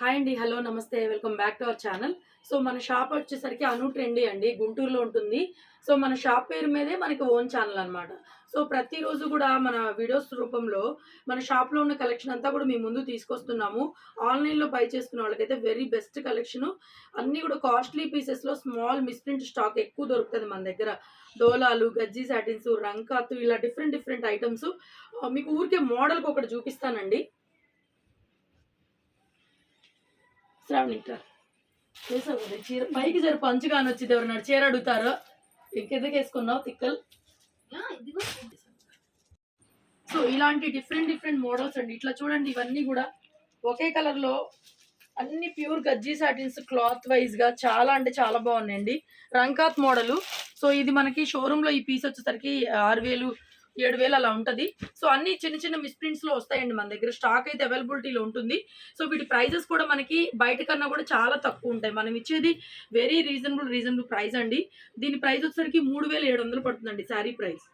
Hi అండి hello నమస్తే welcome back to our channel. So మన షాప్ వచ్చేసరికి అను ట్రెండీ అండి గుంటూరులో ఉంటుంది. సో మన షాప్ పేరు మీదే మనకి ఓన్ ఛానల్ అనమాట సో ప్రతిరోజు కూడా మన వీడియోస్ రూపంలో మన షాప్లో ఉన్న కలెక్షన్ అంతా కూడా మీ ముందు తీసుకొస్తున్నాము. ఆన్లైన్లో బై చేసుకున్న వాళ్ళకైతే వెరీ బెస్ట్ కలెక్షన్ అన్నీ కూడా కాస్ట్లీ పీసెస్లో స్మాల్ మిస్ప్రింట్ స్టాక్ ఎక్కువ దొరుకుతుంది మన దగ్గర. డోలాలు గజ్జీ సాటిన్స్ రంకాతు ఇలా డిఫరెంట్ డిఫరెంట్ ఐటమ్స్ మీకు ఊరికే మోడల్కి ఒకటి చూపిస్తానండి. చేసావు కదా చీర పైకి జర పంచుగాని వచ్చింది ఎవరన్నాడు? చీర అడుగుతారు. ఇంకెందుకు వేసుకున్నావు తిక్కలు? సో ఇలాంటి డిఫరెంట్ డిఫరెంట్ మోడల్స్ అండి. ఇట్లా చూడండి ఇవన్నీ కూడా ఒకే కలర్లో అన్ని ప్యూర్ గజ్జీ సాటిన్స్ క్లాత్ వైజ్గా చాలా అంటే చాలా బాగున్నాయండి. రంకాత్ మోడల్ సో ఇది మనకి షోరూమ్లో ఈ పీస్ వచ్చేసరికి ఆరు వేలు ఏడు వేలు అలా ఉంటుంది. సో అన్ని చిన్న చిన్న మిస్ప్రింట్స్లో వస్తాయండి మన దగ్గర. స్టాక్ అయితే అవైలబిలిటీలో ఉంటుంది. సో వీటి ప్రైజెస్ కూడా మనకి బయట కన్నా కూడా చాలా తక్కువ ఉంటాయి. మనం ఇచ్చేది వెరీ రీజనబుల్ రీజనబుల్ ప్రైస్ అండి. దీని ప్రైస్ వచ్చేసరికి మూడు వేల ఏడు వందలు పడుతుందండి శారీ ప్రైస్.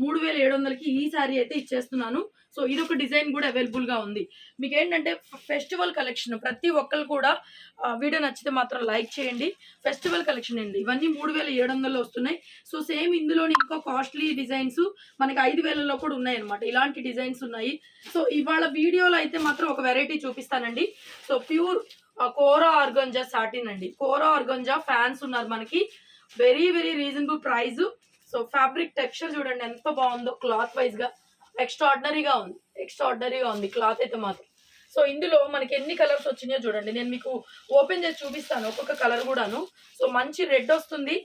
మూడు వేల ఏడు వందలకి ఈ శారీ అయితే ఇచ్చేస్తున్నాను. సో ఇది ఒక డిజైన్ కూడా అవైలబుల్గా ఉంది. మీకు ఏంటంటే ఫెస్టివల్ కలెక్షన్ ప్రతి ఒక్కరు కూడా వీడియో నచ్చితే మాత్రం లైక్ చేయండి. ఫెస్టివల్ కలెక్షన్ అండి. ఇవన్నీ మూడు వేల ఏడు వందలు వస్తున్నాయి. సో సేమ్ ఇందులోని ఇంకా కాస్ట్లీ డిజైన్స్ మనకి ఐదు వేలలో కూడా ఉన్నాయి అనమాట ఇలాంటి డిజైన్స్ ఉన్నాయి. సో ఇవాళ వీడియోలో అయితే మాత్రం ఒక వెరైటీ చూపిస్తానండి. So pure kora organza satin అండి. కోరా ఆర్గంజా ఫ్యాన్స్ ఉన్నారు మనకి. Very very reasonable price so fabric texture చూడండి ఎంత బాగుందో క్లాత్ వైజ్గా ఎక్స్ట్రాడినరీగా ఉంది. ఎక్స్ట్రాడినరీగా ఉంది క్లాత్ అయితే మాత్రం. సో ఇందులో మనకి ఎన్ని కలర్స్ వచ్చినాయో చూడండి. నేను మీకు ఓపెన్ చేసి చూపిస్తాను ఒక్కొక్క కలర్ కూడాను. సో మంచి రెడ్ వస్తుంది.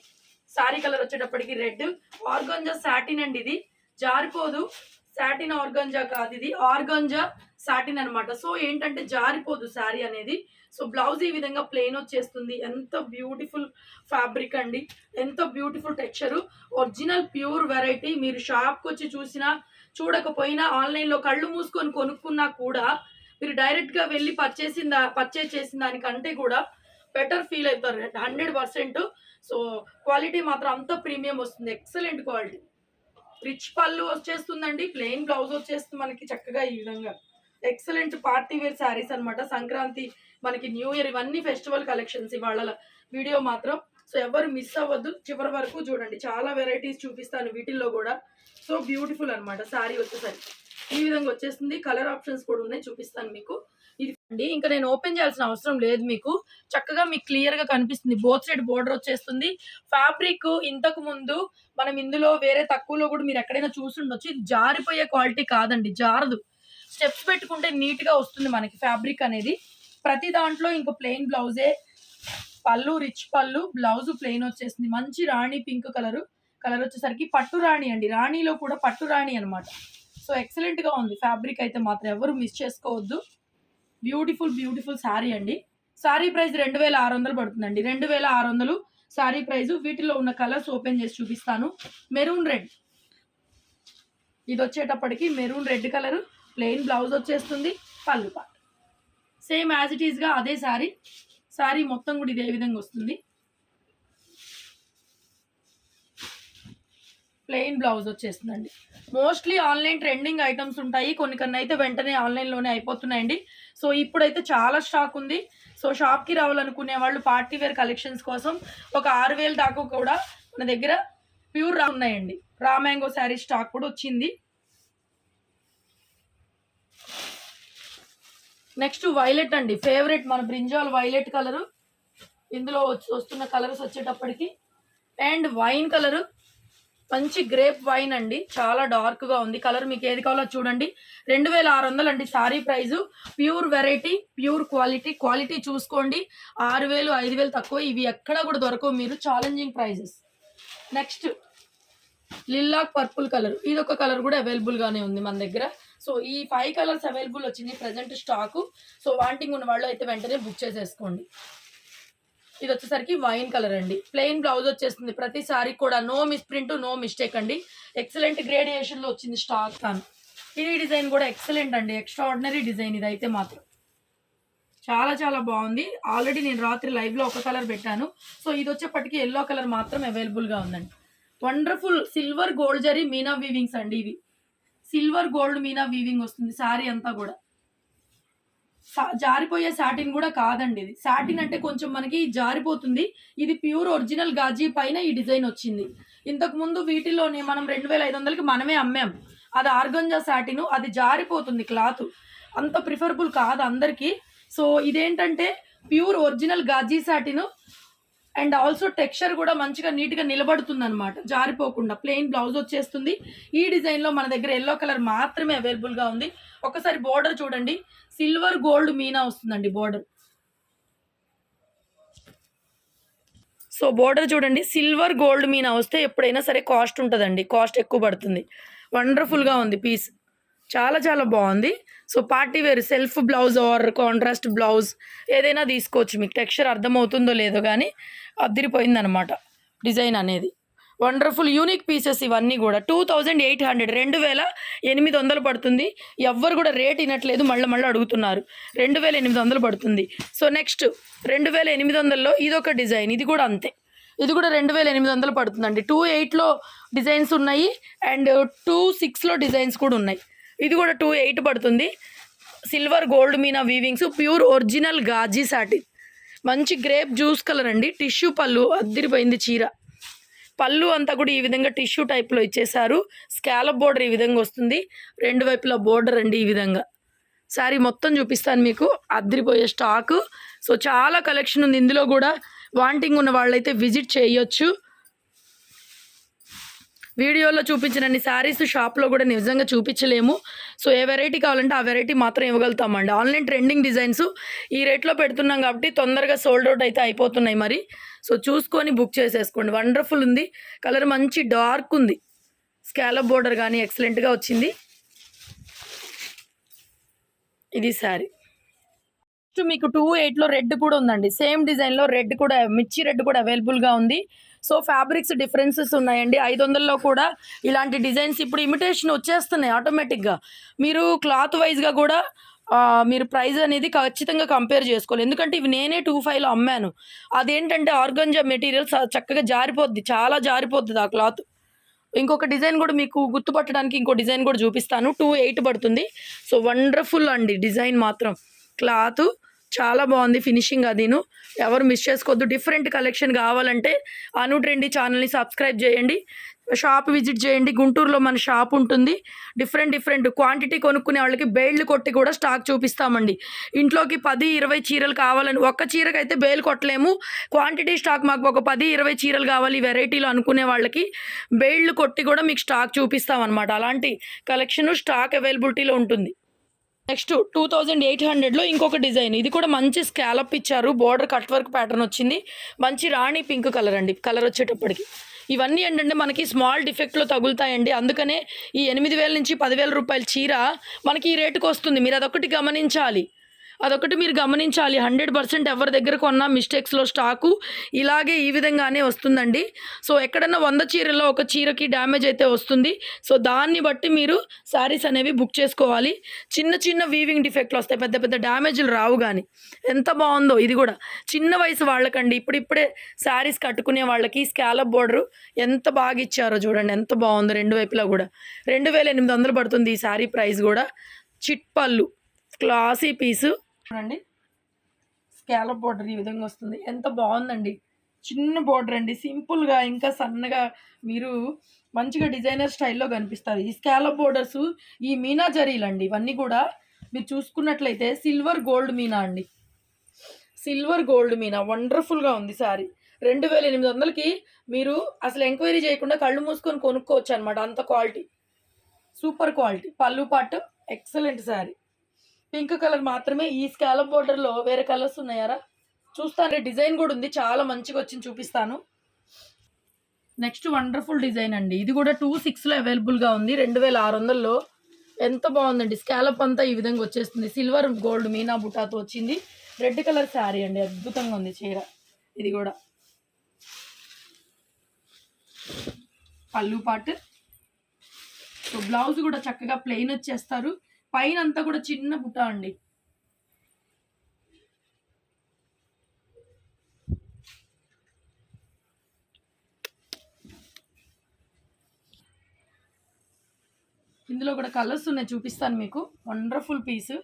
సారీ కలర్ వచ్చేటప్పటికి రెడ్ ఆర్గంజా సాటిన్ అండి ఇది. జారిపోదు. సాటిన్ ఆర్గంజా కాదు ఇది. ఆర్గంజా సాటిన్ అనమాట సో ఏంటంటే జారిపోదు శారీ అనేది. సో బ్లౌజ్ ఈ విధంగా ప్లెయిన్ వచ్చేస్తుంది. ఎంత బ్యూటిఫుల్ ఫ్యాబ్రిక్ అండి. ఎంత beautiful texture original pure variety మీరు షాప్కి వచ్చి చూసినా చూడకపోయినా ఆన్లైన్లో కళ్ళు మూసుకొని కొనుక్కున్నా కూడా మీరు డైరెక్ట్గా వెళ్ళి పర్చేసిన పర్చేస్ చేసిన దానికంటే కూడా బెటర్ ఫీల్ అవుతారు. హండ్రెడ్ పర్సెంట్ సో క్వాలిటీ మాత్రం అంత ప్రీమియం వస్తుంది. ఎక్సలెంట్ క్వాలిటీ రిచ్ పళ్ళు వచ్చేస్తుందండి. ప్లెయిన్ బ్లౌజ్ వచ్చేస్తుంది మనకి చక్కగా ఈ విధంగా. ఎక్సలెంట్ పార్టీ వేర్ శారీస్ అన్నమాట. సంక్రాంతి మనకి న్యూ ఇయర్ ఇవన్నీ ఫెస్టివల్ కలెక్షన్స్ ఇవాళ వీడియో మాత్రం. సో ఎవరు మిస్ అవ్వద్దు చివరి వరకు చూడండి. చాలా వెరైటీస్ చూపిస్తాను వీటిల్లో కూడా. సో బ్యూటిఫుల్ అన్నమాట శారీ వచ్చేసరికి. ఈ విధంగా వచ్చేస్తుంది. కలర్ ఆప్షన్స్ కూడా ఉన్నాయి చూపిస్తాను మీకు. ఇది అండి. ఇంకా నేను ఓపెన్ చేయాల్సిన అవసరం లేదు మీకు. చక్కగా మీకు క్లియర్గా కనిపిస్తుంది. బోత్ సైడ్ బోర్డర్ వచ్చేస్తుంది. ఫ్యాబ్రిక్ ఇంతకు ముందు మనం ఇందులో వేరే తక్కువలో కూడా మీరు ఎక్కడైనా చూసుండొచ్చు. ఇది జారిపోయే క్వాలిటీ కాదండి. జారదు. స్టెప్స్ పెట్టుకుంటే నీట్గా వస్తుంది మనకి ఫ్యాబ్రిక్ అనేది. ప్రతి దాంట్లో ఇంకో ప్లెయిన్ బ్లౌజే. పళ్ళు రిచ్ పళ్ళు బ్లౌజ్ ప్లెయిన్ వచ్చేసింది. మంచి రాణి పింక్ కలర్. కలర్ వచ్చేసరికి పట్టు రాణి అండి. రాణిలో కూడా పట్టు రాణి అనమాట సో ఎక్సలెంట్గా ఉంది. ఫ్యాబ్రిక్ అయితే మాత్రం ఎవరు మిస్ చేసుకోవద్దు. బ్యూటిఫుల్ బ్యూటిఫుల్ శారీ అండి. శారీ ప్రైస్ రెండు వేల ఆరు వందలు పడుతుందండి. రెండు వేల ఆరు వందలు శారీ ప్రైస్. వీటిలో ఉన్న కలర్స్ ఓపెన్ చేసి చూపిస్తాను. Maroon red. ఇది వచ్చేటప్పటికి maroon red colour. Plain blouse వచ్చేస్తుంది పళ్ళు పాట. సేమ్ యాజ్ ఇట్ ఈస్గా అదే శారీ శారీ మొత్తం కూడా ఇదే విధంగా వస్తుంది. ప్లెయిన్ బ్లౌజ్ వచ్చేస్తుందండి. మోస్ట్లీ ఆన్లైన్ ట్రెండింగ్ ఐటమ్స్ ఉంటాయి. కొన్ని కన్నా అయితే వెంటనే ఆన్లైన్లోనే అయిపోతున్నాయండి. సో ఇప్పుడైతే చాలా స్టాక్ ఉంది. సో షాప్కి రావాలనుకునే వాళ్ళు పార్టీ వేర్ కలెక్షన్స్ కోసం ఒక ఆరు వేలు దాకా కూడా మన దగ్గర ప్యూర్ రా ఉన్నాయండి. రా మ్యాంగో శారీ స్టాక్ కూడా వచ్చింది. నెక్స్ట్ వైలెట్ అండి. ఫేవరెట్ మన బ్రింజాల్ వైలెట్ కలరు. ఇందులో వస్తున్న కలర్స్ వచ్చేటప్పటికి. And wine colour. మంచి గ్రేప్ వైన్ అండి. చాలా డార్క్గా ఉంది. కలర్ మీకు ఏది కావాలో చూడండి. రెండు వేల ఆరు వందలు అండి sari price. Pure variety pure quality. Quality చూసుకోండి. ఆరు వేలు ఐదు వేలు తక్కువ. ఇవి ఎక్కడ కూడా దొరకవు మీరు. Challenging prices. Next lilac purple colour. ఇది ఒక కలర్ కూడా అవైలబుల్గానే ఉంది మన దగ్గర. సో ఈ ఫైవ్ కలర్స్ అవైలబుల్ వచ్చింది ప్రజెంట్ స్టాక్ సో వాంటింగ్ ఉన్న వాళ్ళు అయితే వెంటనే బుక్ చేసేసుకోండి. ఇది వచ్చేసరికి వైన్ కలర్ అండి. ప్లెయిన్ బ్లౌజ్ వచ్చేస్తుంది. ప్రతిసారి కూడా no miss print no mistake అండి ఎక్సలెంట్ గ్రేడియేషన్లో వచ్చింది స్టాక్ తాను. ఇది డిజైన్ కూడా ఎక్సలెంట్ అండి. ఎక్స్ట్రాడినరీ డిజైన్ ఇది అయితే మాత్రం. చాలా చాలా బాగుంది. ఆల్రెడీ నేను రాత్రి లైవ్లో ఒక కలర్ పెట్టాను. సో ఇది వచ్చేప్పటికి ఎల్లో కలర్ మాత్రం అవైలబుల్గా ఉందండి. Wonderful silver gold zari meena weavings అండి ఇవి. సిల్వర్ గోల్డ్ మీనా వీవింగ్ వస్తుంది శారీ అంతా కూడా. సా- జారిపోయే సాటిన్ కూడా కాదండి ఇది. సాటిన్ అంటే కొంచెం మనకి జారిపోతుంది. ఇది ప్యూర్ ఒరిజినల్ గాజీ పైన ఈ డిజైన్ వచ్చింది. ఇంతకు ముందు వీటిలోనే మనం రెండు వేల ఐదు వందలకి మనమే అమ్మాం. అది ఆర్గంజా సాటిన్ అది జారిపోతుంది క్లాత్. అంత ప్రిఫరబుల్ కాదు అందరికీ. సో ఇదేంటంటే pure original Gaji satin and also texture కూడా మంచిగా నీట్గా నిలబడుతుంది అనమాట జారిపోకుండా ప్లెయిన్ బ్లౌజ్ వచ్చేస్తుంది. ఈ డిజైన్లో మన దగ్గర ఎల్లో కలర్ మాత్రమే అవైలబుల్గా ఉంది. ఒకసారి బోర్డర్ చూడండి. సిల్వర్ గోల్డ్ మీనా వస్తుందండి బోర్డర్. సో బోర్డర్ చూడండి. సిల్వర్ గోల్డ్ మీనా వస్తే ఎప్పుడైనా సరే కాస్ట్ ఉంటుందండి. కాస్ట్ ఎక్కువ పడుతుంది. వండర్ఫుల్గా ఉంది పీస్. చాలా చాలా బాగుంది. So party wear self blouse or contrast blouse ఏదైనా తీసుకోవచ్చు. మీకు టెక్స్చర్ అర్థమవుతుందో లేదో కానీ అద్దరిపోయిందనమాట డిజైన్ అనేది. వండర్ఫుల్ యూనిక్ పీసెస్ ఇవన్నీ కూడా టూ థౌజండ్ ఎయిట్ హండ్రెడ్ రెండు వేల ఎనిమిది వందలు పడుతుంది. ఎవ్వరు కూడా రేట్ వినట్లేదు మళ్ళీ మళ్ళీ అడుగుతున్నారు. రెండు వేల ఎనిమిది వందలు పడుతుంది. సో నెక్స్ట్ రెండు వేల ఎనిమిది వందల్లో ఇదొక డిజైన్ ఇది కూడా అంతే. ఇది కూడా రెండు వేల ఎనిమిది వందలు పడుతుందండి. టూ ఎయిట్లో డిజైన్స్ ఉన్నాయి అండ్ టూ సిక్స్లో డిజైన్స్ కూడా ఉన్నాయి. ఇది కూడా టూ ఎయిట్ పడుతుంది. Silver gold meena weavings pure original Gaji satin మంచి గ్రేప్ జ్యూస్ కలర్ అండి. టిష్యూ పళ్ళు అద్దిరిపోయింది చీర. పళ్ళు అంతా కూడా ఈ విధంగా టిష్యూ టైప్లో ఇచ్చేసారు స్కాలప్ బోర్డర్ ఈ విధంగా వస్తుంది. రెండు వైపులా బోర్డర్ అండి ఈ విధంగా. శారీ మొత్తం చూపిస్తాను మీకు. అద్దరిపోయే స్టాకు సో చాలా కలెక్షన్ ఉంది. ఇందులో కూడా వాంటింగ్ ఉన్న వాళ్ళైతే విజిట్ చేయొచ్చు. వీడియోలో చూపించినన్ని శారీస్ షాప్లో కూడా నిజంగా చూపించలేము. సో ఏ వెరైటీ కావాలంటే ఆ వెరైటీ మాత్రం ఇవ్వగలుగుతామండి. ఆన్లైన్ ట్రెండింగ్ డిజైన్స్ ఈ రేట్లో పెడుతున్నాం కాబట్టి తొందరగా సోల్డ్ అవుట్ అయితే అయిపోతున్నాయి మరి. సో చూసుకొని బుక్ చేసేసుకోండి. వండర్ఫుల్ ఉంది. కలర్ మంచి డార్క్ ఉంది. స్కాలప్ బోర్డర్ కానీ ఎక్సలెంట్గా వచ్చింది. ఇది శారీ. నెక్స్ట్ మీకు టూ ఎయిట్లో రెడ్ కూడా ఉందండి. సేమ్ డిజైన్లో రెడ్ కూడా మిర్చి రెడ్ కూడా అవైలబుల్గా ఉంది. సో ఫ్యాబ్రిక్స్ డిఫరెన్సెస్ ఉన్నాయండి. ఐదు వందల్లో కూడా ఇలాంటి డిజైన్స్ ఇప్పుడు ఇమిటేషన్ వచ్చేస్తున్నాయి ఆటోమేటిక్గా మీరు క్లాత్ వైజ్గా కూడా మీరు ప్రైస్ అనేది ఖచ్చితంగా కంపేర్ చేసుకోవాలి. ఎందుకంటే ఇవి నేనే టూ ఫైవ్లో అమ్మాను. అదేంటంటే ఆర్గంజా మెటీరియల్ చక్కగా జారిపోద్ది చాలా జారిపోద్ది ఆ క్లాత్ ఇంకొక డిజైన్ కూడా మీకు గుర్తుపట్టడానికి ఇంకో డిజైన్ కూడా చూపిస్తాను. టూ ఎయిట్ పడుతుంది. సో వండర్ఫుల్ అండి డిజైన్ మాత్రం. క్లాత్ చాలా బాగుంది ఫినిషింగ్ అదిను ఎవరు మిస్ చేసుకోవద్దు. డిఫరెంట్ కలెక్షన్ కావాలంటే అను ట్రెండీ ఛానల్ని సబ్స్క్రైబ్ చేయండి. షాప్ విజిట్ చేయండి. గుంటూరులో మన షాప్ ఉంటుంది. డిఫరెంట్ డిఫరెంట్ క్వాంటిటీ కొనుక్కునే వాళ్ళకి బేళ్ళు కొట్టి కూడా స్టాక్ చూపిస్తామండి. ఇంట్లోకి పది ఇరవై చీరలు కావాలని ఒక్క చీరకైతే బెయిల్ కొట్టలేము. క్వాంటిటీ స్టాక్ మాకు ఒక పది ఇరవై చీరలు కావాలి వెరైటీలు అనుకునే వాళ్ళకి బేళ్ళు కొట్టి కూడా మీకు స్టాక్ చూపిస్తాం అనమాట అలాంటి కలెక్షన్ స్టాక్ అవైలబిలిటీలో ఉంటుంది. నెక్స్ట్ టూ థౌజండ్ ఎయిట్ హండ్రెడ్లో ఇంకొక డిజైన్. ఇది కూడా మంచి స్కాలప్ ఇచ్చారు. బోర్డర్ కట్ వర్క్ ప్యాటర్న్ వచ్చింది. మంచి రాణి పింక్ కలర్ అండి. కలర్ వచ్చేటప్పటికి. ఇవన్నీ ఏంటంటే మనకి స్మాల్ డిఫెక్ట్లో తగులుతాయండి. అందుకనే ఈ ఎనిమిది వేల నుంచి పదివేల రూపాయల చీర మనకి ఈ రేటుకి వస్తుంది. మీరు అదొకటి గమనించాలి. అదొకటి మీరు గమనించాలి. హండ్రెడ్ పర్సెంట్ ఎవరి దగ్గర కొన్నా మిస్టేక్స్లో స్టాకు ఇలాగే ఈ విధంగానే వస్తుందండి. సో ఎక్కడన్నా వంద చీరల్లో ఒక చీరకి డ్యామేజ్ అయితే వస్తుంది. సో దాన్ని బట్టి మీరు శారీస్ అనేవి బుక్ చేసుకోవాలి. చిన్న చిన్న వీవింగ్ డిఫెక్ట్లు వస్తాయి. పెద్ద పెద్ద డ్యామేజ్లు రావు కానీ ఎంత బాగుందో ఇది కూడా. చిన్న వయసు వాళ్ళకండి. ఇప్పుడిప్పుడే శారీస్ కట్టుకునే వాళ్ళకి స్కాలప్ బోర్డర్ ఎంత బాగా ఇచ్చారో చూడండి. ఎంత బాగుందో రెండు వైపులా కూడా. రెండు వేల ఎనిమిది వందలు పడుతుంది ఈ శారీ ప్రైస్ కూడా. చిట్ పళ్ళు. Classy piece. చూడండి. స్కాలప్ బోర్డర్ ఈ విధంగా వస్తుంది. ఎంత బాగుందండి. చిన్న బోర్డర్ అండి. సింపుల్గా ఇంకా సన్నగా మీరు మంచిగా డిజైనర్ స్టైల్లో కనిపిస్తుంది. ఈ స్కాలప్ బోర్డర్స్ ఈ మీనా జరీలు అండి. ఇవన్నీ కూడా మీరు చూసుకున్నట్లయితే సిల్వర్ గోల్డ్ మీనా అండి. Silver gold meena. వండర్ఫుల్గా ఉంది సారీ. రెండు వేల ఎనిమిది వందలకి మీరు అసలు ఎంక్వైరీ చేయకుండా కళ్ళు మూసుకొని కొనుక్కోవచ్చు అనమాట అంత క్వాలిటీ. Super quality. పళ్ళు పాటు ఎక్సలెంట్ శారీ పింక్ కలర్ మాత్రమే ఈ స్కాలప్ బోర్డర్లో వేరే కలర్స్ ఉన్నాయారా? చూస్తాను డిజైన్ కూడా ఉంది. చాలా మంచిగా వచ్చింది చూపిస్తాను. నెక్స్ట్ వండర్ఫుల్ డిజైన్ అండి. ఇది కూడా టూ సిక్స్లో అవైలబుల్గా ఉంది. రెండు వేల ఆరు వందల్లో. ఎంత బాగుందండి. స్కాలప్ అంతా ఈ విధంగా వచ్చేస్తుంది. సిల్వర్ గోల్డ్ మీనా బుటాతో వచ్చింది. రెడ్ కలర్ శారీ అండి. అద్భుతంగా ఉంది చీర. ఇది కూడా. పళ్ళు పాటు. సో బ్లౌజ్ కూడా చక్కగా ప్లెయిన్ వచ్చేస్తారు. పైన అంతా కూడా చిన్న బుట్ట అండి. ఇందులో కూడా కలర్స్ ఉన్నాయి చూపిస్తాను మీకు. Wonderful piece.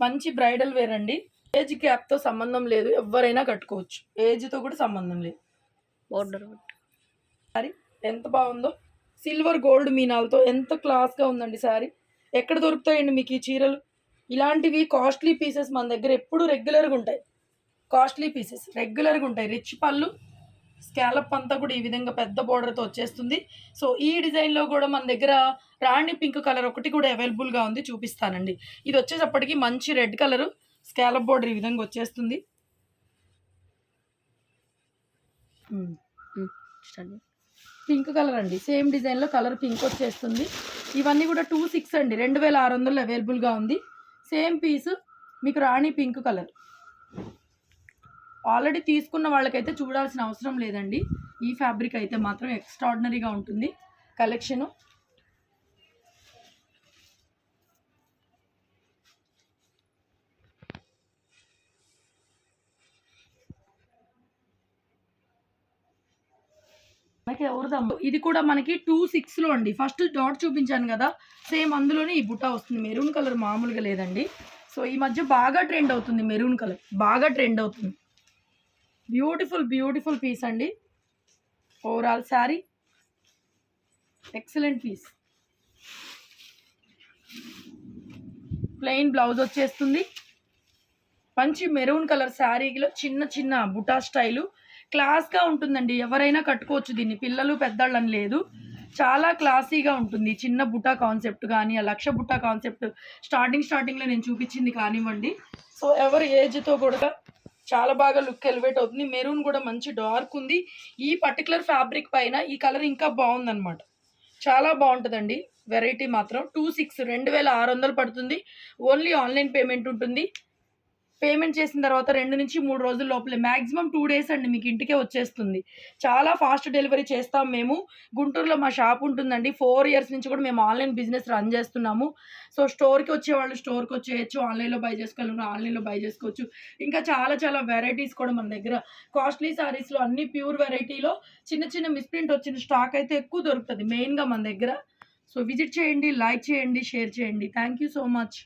మంచి బ్రైడల్ వేర్ అండి. ఏజ్ గ్యాప్తో సంబంధం లేదు ఎవరైనా కట్టుకోవచ్చు. ఏజ్తో కూడా సంబంధం లేదు. బోర్డర్ సారీ ఎంత బాగుందో. సిల్వర్ గోల్డ్ మీనాలతో ఎంత క్లాస్గా ఉందండి సారీ ఎక్కడ దొరుకుతాయండి మీకు ఈ చీరలు? ఇలాంటివి కాస్ట్లీ పీసెస్ మన దగ్గర ఎప్పుడు రెగ్యులర్గా ఉంటాయి. కాస్ట్లీ పీసెస్ రెగ్యులర్గా ఉంటాయి. రిచ్ పళ్ళు స్కాలప్ అంతా కూడా ఈ విధంగా పెద్ద బోర్డర్తో వచ్చేస్తుంది. సో ఈ డిజైన్లో కూడా మన దగ్గర రాణి పింక్ కలర్ ఒకటి కూడా అవైలబుల్గా ఉంది చూపిస్తానండి. ఇది వచ్చేటప్పటికి మంచి రెడ్ కలరు స్కాలప్ బోర్డర్ ఈ విధంగా వచ్చేస్తుంది. పింక్ కలర్ అండి. సేమ్ డిజైన్లో కలర్ పింక్ వచ్చేస్తుంది. ఇవన్నీ కూడా టూ సిక్స్ అండి. రెండు వేల ఆరు వందలు అవైలబుల్గా ఉంది. సేమ్ పీస్ మీకు రాణి పింక్ కలర్. ఆల్రెడీ తీసుకున్న వాళ్ళకైతే చూడాల్సిన అవసరం లేదండి. ఈ ఫ్యాబ్రిక్ అయితే మాత్రం ఎక్స్ట్రాడినరీగా ఉంటుంది. కలెక్షను మనకి ఎవరిదమ్మ ఇది కూడా మనకి టూ సిక్స్లో అండి. ఫస్ట్ డాట్ చూపించాను కదా సేమ్ అందులోనే ఈ బుట్ట వస్తుంది. మెరూన్ కలర్ మామూలుగా లేదండి. సో ఈ మధ్య బాగా ట్రెండ్ అవుతుంది మెరూన్ కలర్. బాగా ట్రెండ్ అవుతుంది. బ్యూటిఫుల్ బ్యూటిఫుల్ పీస్ అండి. Overall sari. Excellent piece. Plain blouse వచ్చేస్తుంది. మంచి మెరూన్ కలర్ శారీలో చిన్న చిన్న బుటా స్టైలు. క్లాస్గా ఉంటుందండి. ఎవరైనా కట్టుకోవచ్చు దీన్ని. పిల్లలు పెద్దళ్ళని లేదు. చాలా క్లాసీగా ఉంటుంది. చిన్న బుటా కాన్సెప్ట్ కానీ ఆ లక్ష బుటా కాన్సెప్ట్ స్టార్టింగ్ స్టార్టింగ్లో నేను చూపించింది కానివ్వండి. సో ఎవరి ఏజ్తో కూడా చాలా బాగా లుక్ ఎలివేట్ అవుతుంది. మెరూన్ కూడా మంచి డార్క్ ఉంది. ఈ పర్టికులర్ ఫ్యాబ్రిక్ పైన ఈ కలర్ ఇంకా బాగుందన్నమాట. చాలా బాగుంటుందండి. వెరైటీ మాత్రం. టూ సిక్స్ రెండు వేల ఆరు వందలు పడుతుంది. ఓన్లీ ఆన్లైన్ పేమెంట్ ఉంటుంది. పేమెంట్ చేసిన తర్వాత రెండు నుంచి మూడు రోజుల లోపలే మ్యాక్సిమం టూ డేస్ అండి మీకు ఇంటికే వచ్చేస్తుంది. చాలా ఫాస్ట్ డెలివరీ చేస్తాం మేము. గుంటూరులో మా షాప్ ఉంటుందండి. ఫోర్ ఇయర్స్ నుంచి కూడా మేము ఆన్లైన్ బిజినెస్ రన్ చేస్తున్నాము. సో స్టోర్కి వచ్చేవాళ్ళు స్టోర్కి వచ్చేయచ్చు ఆన్లైన్లో బై చేసుకోవాలి ఆన్లైన్లో బై చేసుకోవచ్చు. ఇంకా చాలా చాలా వెరైటీస్ కూడా మన దగ్గర. కాస్ట్లీ సారీస్లో అన్ని ప్యూర్ వెరైటీలో చిన్న చిన్న మిస్ప్రింట్ వచ్చిన స్టాక్ అయితే ఎక్కువ దొరుకుతుంది మెయిన్గా మన దగ్గర. సో విజిట్ చేయండి లైక్ చేయండి షేర్ చేయండి. Thank you so much.